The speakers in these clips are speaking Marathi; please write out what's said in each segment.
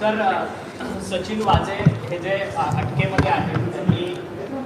सर सचिन वाजे हे जे अटकेमध्ये आहेत म्हणजे मी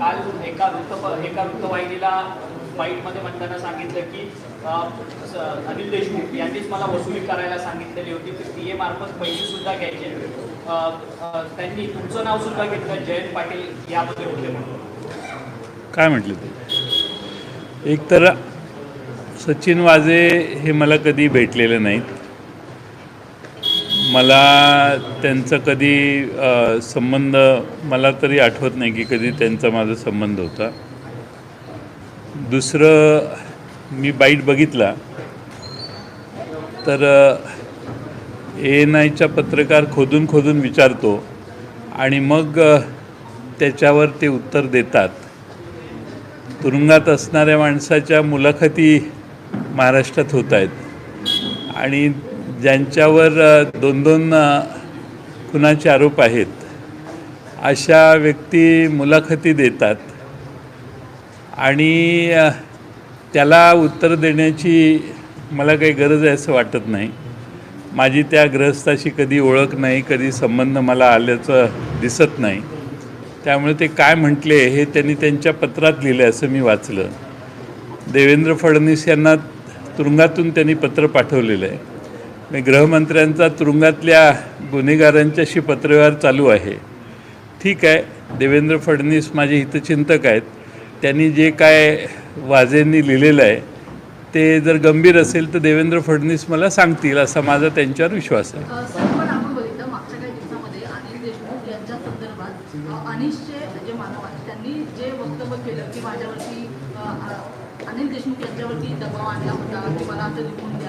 काल एका वृत्त एका वृत्तवाहिनीला वाईटमध्ये म्हणताना सांगितलं की स- अनिल देशमुख यांनीच मला वसुली करायला सांगितलेली होती की पी ए मार्फत पैसे सुद्धा घ्यायचे. त्यांनी तुमचं नाव सुद्धा घेतलं जयंत पाटील यामध्ये होते म्हणून. काय म्हटलं ते? एक तर सचिन वाजे हे मला कधी भेटलेले नाहीत. मला त्यांचा कधी संबंध मला तरी आठवत नाही की कधी त्यांचा माझा संबंध होता. दुसरं मी बाईट बघितला. तर ए एन आयच्या पत्रकार खोदून खोदून विचारतो आणि मग त्याच्यावर ते उत्तर देतात. तुरुंगात असणाऱ्या माणसाच्या मुलाखती महाराष्ट्रात होत आहेत. आणि ज्यांच्यावर दोन दोन खुनाचे आरोप आहेत अशा व्यक्ती मुलाखती देतात आणि त्याला उत्तर देण्याची मला काही गरज आहे असं वाटत नाही. माझी त्या ग्रहस्थाशी कधी ओळख नाही कधी संबंध मला आल्याचं दिसत नाही. त्यामुळे ते काय म्हटले हे त्यांनी त्यांच्या पत्रात लिहिलं असं मी वाचलं. देवेंद्र फडणवीस यांना तुरुंगातून त्यांनी पत्र पाठवलेलं आहे. मी गृहमंत्र्यांचा तुरुंगातल्या गुन्हेगारांच्याशी पत्रव्यवहार चालू आहे. ठीक आहे देवेंद्र फडणवीस माझे हितचिंतक आहेत. त्यांनी जे काय वाजेंनी लिहिलेलं आहे ते जर गंभीर असेल तर देवेंद्र फडणवीस मला सांगतील असा माझा त्यांच्यावर विश्वास आहे. अनिल देशमुख यांच्यावरती दबाव आणला होता की मला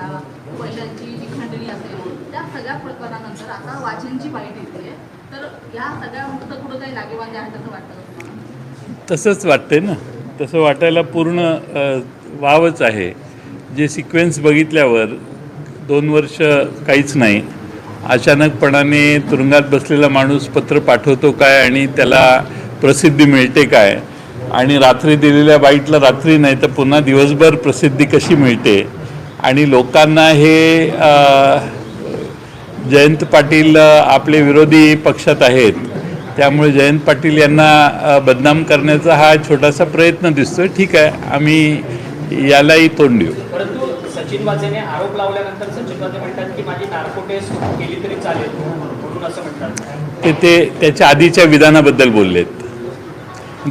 लिहून द्या जी खंडणी असेल त्या सगळ्या प्रकरणानंतर आता वाचनची बाईट येते. तर या सगळ्या मुक्त कुठं काही लागेबाजे आहेत असं वाटतं तसंच वाटतंय ना. तसं वाटायला पूर्ण वावच आहे. जे सिक्वेन्स बघितल्यावर दोन वर्ष काहीच नाही. अचानकपणाने तुरुंगात बसलेला माणूस पत्र पाठवतो काय आणि त्याला प्रसिद्धी मिळते काय? आणि रात्री दिलेल्या बाईटला रात्री नाही तर पुन्हा दिवसभर प्रसिद्धी कशी मिळते? आणि लोकांना हे जयंत पाटील आपले विरोधी पक्षात आहेत. त्यामुळे जयंत पाटील यांना बदनाम करण्याचा हा छोटासा प्रयत्न दिसतोय. ठीक आहे आम्ही यालाही तोंड देऊ. परंतु सचिन वाजेने आरोप लावल्यानंतर सचिन वाजे म्हणतात की माझी नार्को टेस्ट केली तरी चालेल म्हणून असं म्हणतात. ते ते त्याच्या आधीच्या विधानाबद्दल बोललेत.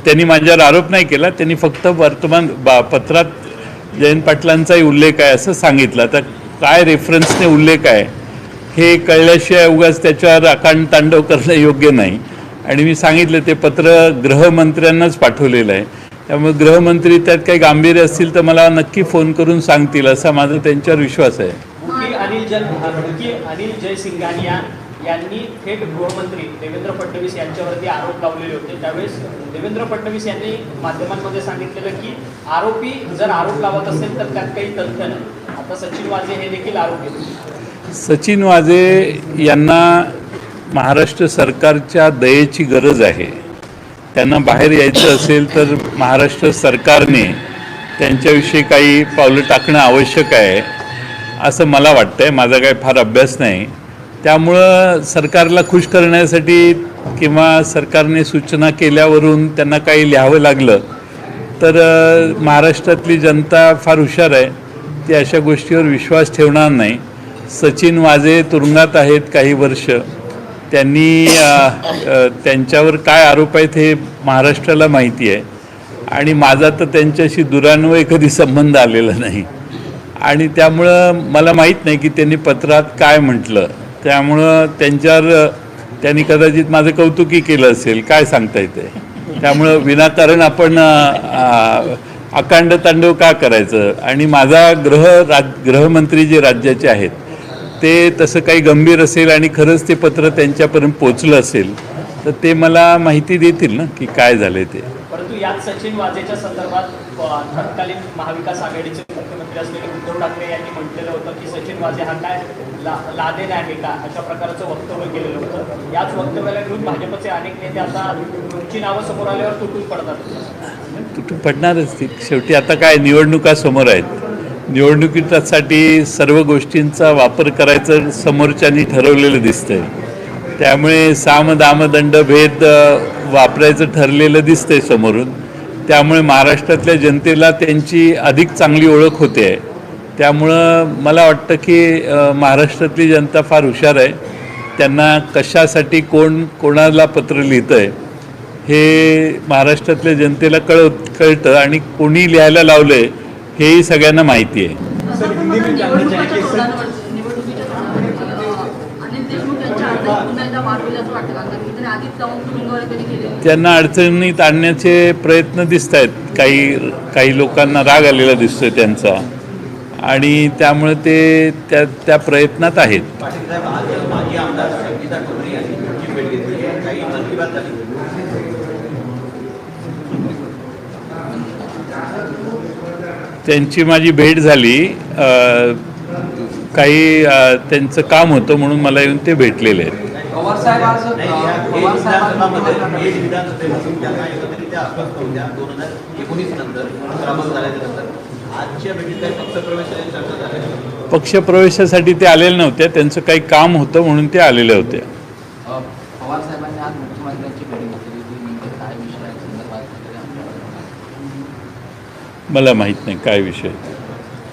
त्यांनी माझ्यावर आरोप नाही केला. त्यांनी फक्त वर्तमान बा पत्रात जयंत पाटलांचाही उल्लेख आहे असं सांगितलं. तर काय रेफरन्सने उल्लेख आहे? हे कळल्याशिवाय उगाच त्याच्यावर अकांड तांडव करणं योग्य नाही. आणि मी सांगितलं ते पत्र गृहमंत्र्यांनाच पाठवलेलं आहे. त्यामुळे गृहमंत्री त्यात काही गांभीर्य असतील तर मला नक्की फोन करून सांगतील असा माझा त्यांच्यावर विश्वास आहे. यांनी थेट गृहमंत्री देवेंद्र फडणवीस यांच्यावरती आरोप लावलेले होते. त्यावेळेस देवेंद्र फडणवीस यांनी माध्यमांमध्ये सांगितलेलं की आरोपी जर आरोप लावत असेल तर त्यात काही तथ्य नाही. आता सचिन वाजे हे देखील आरोपी सचिन वाजे यांना महाराष्ट्र सरकारच्या दयेची गरज आहे. त्यांना बाहेर यायचं असेल तर महाराष्ट्र सरकारने त्यांच्याविषयी काही पावलं टाकणं आवश्यक आहे असं मला वाटतं आहे माझा काही फार अभ्यास नाही. त्यामुळं सरकारला खुश करण्यासाठी किंवा सरकारने सूचना केल्यावरून त्यांना काही लिहावं लागलं तर महाराष्ट्रातली जनता फार हुशार आहे. ती अशा गोष्टीवर विश्वास ठेवणार नाही. सचिन वाजे तुरुंगात आहेत काही वर्ष. त्यांनी त्यांच्यावर काय आरोप आहेत हे महाराष्ट्राला माहिती आहे. आणि माझा तर त्यांच्याशी दुरान्वय कधी संबंध आलेला नाही. आणि त्यामुळं मला माहीत नाही की त्यांनी पत्रात काय म्हटलं. त्यामुळं त्यांच्यावर त्यांनी कदाचित माझं कौतुकी केलं असेल. काय सांगता येते त्यामुळं विनाकारण आपण अकांड तांडव का करायचं? आणि माझा ग्रह राज गृहमंत्री जे राज्याचे आहेत ते तसं काही गंभीर असेल आणि खरंच ते पत्र त्यांच्यापर्यंत पोचलं असेल तर ते मला माहिती देतील ना की काय झालं ते. परंतु यात सचिन वाजेच्या संदर्भात तत्कालीन महाविकास आघाडीचे मुख्यमंत्री असलेले उद्धव ठाकरे यांनी म्हटलेलं होतं की सचिन वाझे हा काय ला लादेन आहे का? अशा प्रकारचं वक्तव्य केलेलं होतं. याच वक्तव्याला घेऊन भाजपचे अनेक नेते आता तुमची नावं समोर आल्यावर तुटून पडतात. तुटून पडणारच ती. शेवटी आता काय निवडणुका समोर आहेत. निवडणुकीसाठी सर्व गोष्टींचा वापर करायचं समोरच्यांनी ठरवलेलं दिसतंय. त्यामुळे साम दामदंड भेद वापरायचं ठरलेलं दिसतंय समोरून. त्यामुळे महाराष्ट्रातल्या जनतेला त्यांची अधिक चांगली ओळख होते. आहे त्यामुळं मला वाटतं की महाराष्ट्रातली जनता फार हुशार आहे. त्यांना कशासाठी कोण कोणाला पत्र लिहितं आहे हे महाराष्ट्रातल्या जनतेला कळ कळतं आणि कोणी लिहायला लावलं आहे हेही सगळ्यांना माहिती आहे. निवडणुकीच्या त्यांनी अडचणीत आणण्याचे प्रयत्न दिसत आहेत. काही काही लोकांना राग आलेला दिसतोय त्यांचा. आणि त्यामुळे ते त्या त्या प्रयत्नात आहेत. त्यांची माझी भेट झाली. काही त्यांचं काम होतं म्हणून मला येऊन ते भेटलेले आहेत. पवार साहेब आज पवार बीड साहेब विधानसभामध्ये आज बीड विधानसभेपासून ज्या काही एकत्रित त्या अस्वस्थ होत्या दोन हजार एकोणीस नंतर क्रमांक झाल्याच्यानंतर. आजच्या भेटीत काही पक्षप्रवेशाची चर्चा झाली पक्षप्रवेशासाठी ते आलेले नव्हते. त्यांचं काही काम होतं म्हणून ते आलेले होते. पवार साहेबांनी आज मुख्यमंत्र्यांची भेट घेतली. होती नेमके काय विषय आहे? संदर्भात वगैरे आमच्याकडे मला माहीत नाही काय विषय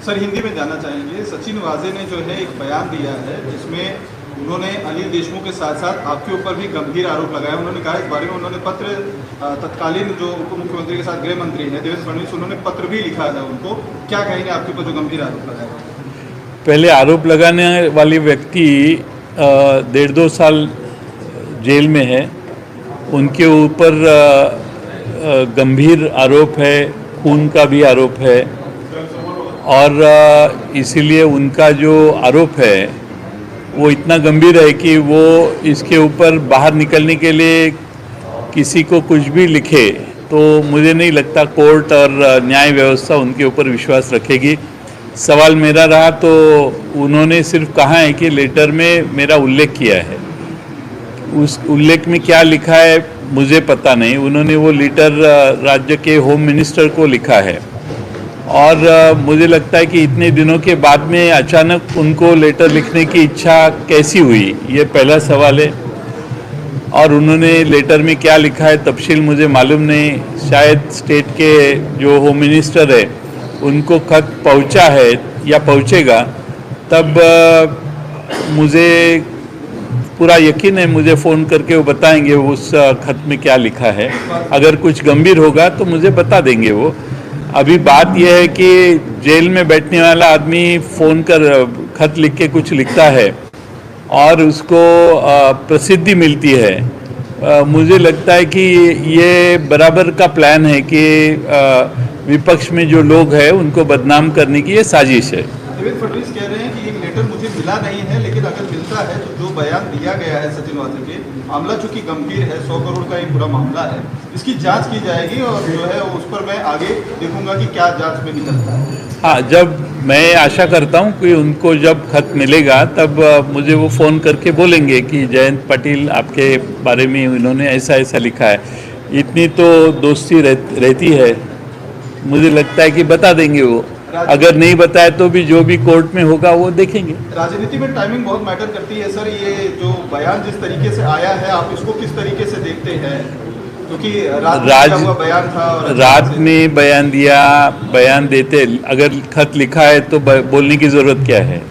सर हिंदी में जानना चाहेंगे. सचिन वाजे ने जो है एक बयान दिया है जिसमें उन्होंने अनिल देशमुख के साथ साथ आपके ऊपर भी गंभीर आरोप लगाया उन्होंने कहा, इस बारे में उन्होंने पत्र तत्कालीन जो उप मुख्यमंत्री के साथ गृह मंत्री हैं, देवेंद्र फडणवीस, उन्होंने पत्र भी लिखा है उनको। क्या कहेंगे आपके ऊपर जो गंभीर आरोप लगाया पहले आरोप लगाने वाली व्यक्ति डेढ़ दो साल जेल में है। उनके ऊपर गंभीर आरोप है, खून का भी आरोप है। और इसीलिए उनका जो आरोप है वो इतना गंभीर है कि वो इसके ऊपर बाहर निकलने के लिए किसी को कुछ भी लिखे तो मुझे नहीं लगता कोर्ट और न्याय व्यवस्था उनके ऊपर विश्वास रखेगी। सवाल मेरा रहा तो उन्होंने सिर्फ़ कहा है कि लेटर में मेरा उल्लेख किया है। उस उल्लेख में क्या लिखा है मुझे पता नहीं। उन्होंने वो लेटर राज्य के होम मिनिस्टर को लिखा है। और मुझे लगता है कि इतने दिनों के बाद में अचानक उनको लेटर लिखने की इच्छा कैसी हुई? ये पहला सवाल है। और उन्होंने लेटर में क्या लिखा है तफसील मुझे मालूम नहीं। शायद स्टेट के जो होम मिनिस्टर है, उनको खत पहुँचा है या पहुंचेगा, तब मुझे पूरा यकीन है, मुझे फ़ोन करके वो बताएँगे उस खत में क्या लिखा है। अगर कुछ गंभीर होगा तो मुझे बता देंगे वो। अभी बात यह है कि जेल में बैठने वाला आदमी फ़ोन कर खत लिख के कुछ लिखता है और उसको प्रसिद्धि मिलती है। मुझे लगता है कि ये बराबर का प्लान है कि विपक्ष में जो लोग हैं, उनको बदनाम करने की ये साजिश है। फडणवीस कह रहे हैं कि एक लेटर मुझे मिला नहीं है, लेकिन अगर मिलता है तो जो बयान दिया गया है सचिन वाजे के मामला चूँकि गंभीर है सौ करोड़ का एक पूरा मामला है। इसकी जाँच की जाएगी और जो है उस पर मैं आगे देखूँगा कि क्या जाँच में निकलता है। हाँ जब मैं आशा करता हूँ कि उनको जब खत मिलेगा तब मुझे वो फ़ोन करके बोलेंगे कि जयंत पाटिल आपके बारे में इन्होंने ऐसा ऐसा लिखा है। इतनी तो दोस्ती रह, रहती है। मुझे लगता है कि बता देंगे वो। अगर नहीं बताए तो भी जो भी कोर्ट में होगा वो देखेंगे। राजनीति में टाइमिंग बहुत मैटर करती है सर ये जो बयान जिस तरीके से आया है आप इसको किस तरीके से देखते हैं? क्योंकि रात राज- बयान था और रात में बयान दिया बयान देते अगर खत लिखा है तो बोलने की ज़रूरत क्या है?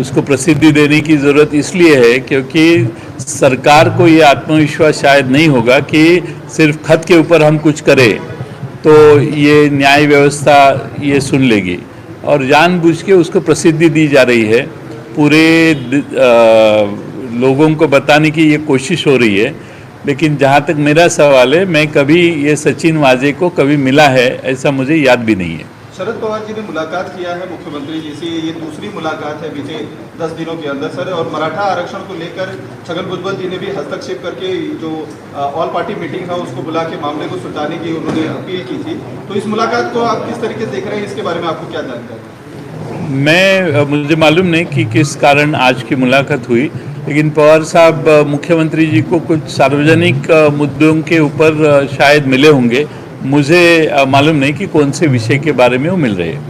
उसको प्रसिद्धि देने की ज़रूरत इसलिए है क्योंकि सरकार को ये आत्मविश्वास शायद नहीं होगा कि सिर्फ़ खत के ऊपर हम कुछ करें। तो ये न्याय व्यवस्था ये सुन लेगी। और जानबूझ के उसको प्रसिद्धि दी जा रही है। पूरे लोगों को बताने की ये कोशिश हो रही है। लेकिन जहाँ तक मेरा सवाल है, मैं कभी ये सचिन वाजे को कभी मिला है, ऐसा मुझे याद भी नहीं है। शरद पवार जी ने मुलाकात किया है, मुख्यमंत्री जी से। ये दूसरी मुलाकात है बीते दस दिनों के अंदर, सर। और मराठा आरक्षण को लेकर छगन भुजबल जी ने भी हस्तक्षेप करके जो ऑल पार्टी मीटिंग था उसको बुला के मामले को सुलझाने की उन्होंने अपील की थी। तो इस मुलाकात को आप किस तरीके से देख रहे हैं? इसके बारे में आपको क्या जानकारी? मैं मुझे मालूम नहीं कि किस कारण आज की मुलाकात हुई, लेकिन पवार साहब मुख्यमंत्री जी को कुछ सार्वजनिक मुद्दों के ऊपर शायद मिले होंगे। मुझे मालूम नहीं कि कौन से विषय के बारे में वो मिल रहे हैं।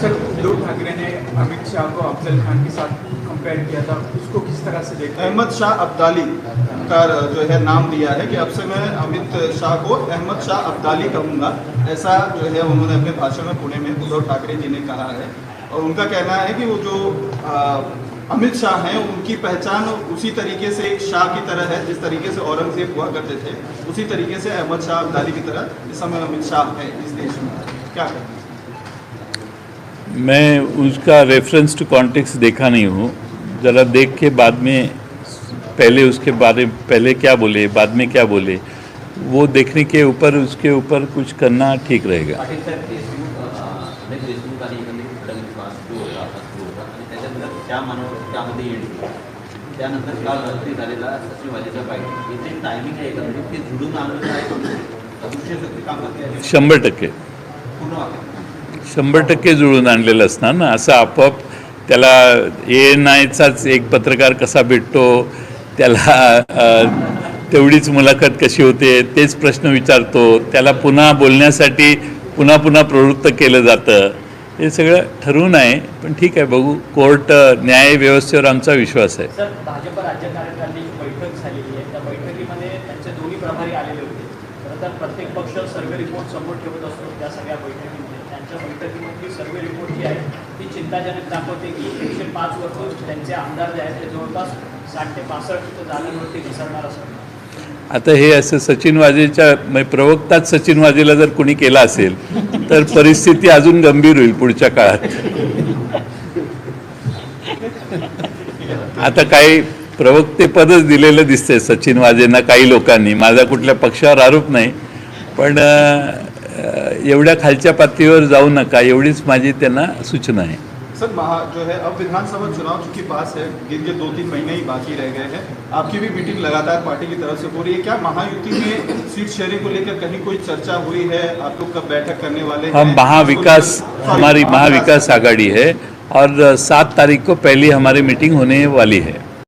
सर उद्धव ठाकरे ने अमित शाह को अफजल खान के साथ प्रिपेयर किया था। उसको किस तरह से देखते अहमद शाह अब्दाली का जो है नाम दिया है कि अब से मैं अमित शाह को अहमद शाह अब्दाली कहूँगा। ऐसा जो है उन्होंने अपने भाषण में पुणे में उद्धव ठाकरे जी ने कहा है। और उनका कहना है कि वो जो आ, अमित शाह हैं उनकी पहचान उसी तरीके से एक शाह की तरह है जिस तरीके से औरंगज़ेब हुआ करते थे। उसी तरीके से अहमद शाह अब्दाली की तरह इस समय अमित शाह है इस देश में। क्या कहते हैं मैं उसका रेफरेंस टू कॉन्टेक्स्ट देखा नहीं हूँ। ज़रा देख के बाद में पहले उसके बारे पहले क्या बोले बाद में क्या बोले वो देखने के ऊपर उसके ऊपर कुछ करना ठीक रहेगा। त्या मानव त्यामध्ये येईल. त्यानंतर काल रात्री झालेला सचिवाजीचा बाईट इथे टायमिंग आहे एकंदरीत ते जुडून आणलं आहे. शंभर टक्के. शंभर टक्के जुळून आणलेलं असणार ना? असं आपोआप त्याला ए नायचाच एक पत्रकार कसा भेटतो? त्याला तेवढीच मुलाखत कशी होते? तेच प्रश्न विचारतो. त्याला पुन्हा बोलण्यासाठी पुन्हा पुन्हा प्रवृत्त केलं जातं. हे सगळं ठरवून आहे पण ठीक आहे बघू. कोर्ट न्याय व्यवस्थेवर आमचा विश्वास आहे. सर भाजप राज्य कार्यकारिणीची बैठक झालेली आहे त्या बैठकीमध्ये त्यांचे दोन्ही प्रभारी आलेले होते. खरं तर प्रत्येक पक्ष सर्वे रिपोर्ट समोर ठेवत असतो त्या सगळ्या बैठकीमध्ये. त्यांच्या बैठकीमधली सर्वे रिपोर्ट जी आहे ती चिंताजनक दाखवते की एकशे पाच वर्ष त्यांचे आमदार जे आहेत ते जवळपास साठ ते पासष्ट जागांवरती घसरणार असं आता हे असं सचिन वाजेच्या म्हणजे प्रवक्ताच सचिन वाजेला जर कोणी केला असेल तर परिस्थिती अजून गंभीर होईल पुढच्या काळात. आता काही प्रवक्ते पदच दिलेलं दिसतंय सचिन वाजेंना काही लोकांनी. माझा कुठल्या पक्षावर आरोप नाही पण एवढ्या खालच्या पातळीवर जाऊ नका एवढीच माझी त्यांना सूचना आहे. सर महा जो है अब विधानसभा चुनाव चूँकि पास है गिर के दो तीन महीने ही बाकी रह गए हैं। आपकी भी मीटिंग लगातार पार्टी की तरफ़ से हो रही है। क्या महायुति में सीट शेयरिंग को लेकर कहीं कोई चर्चा हुई है? आप लोग कब बैठक करने वाले हैं? हम महाविकास हमारी महाविकास आघाड़ी है और सात तारीख को पहली हमारी मीटिंग होने वाली है।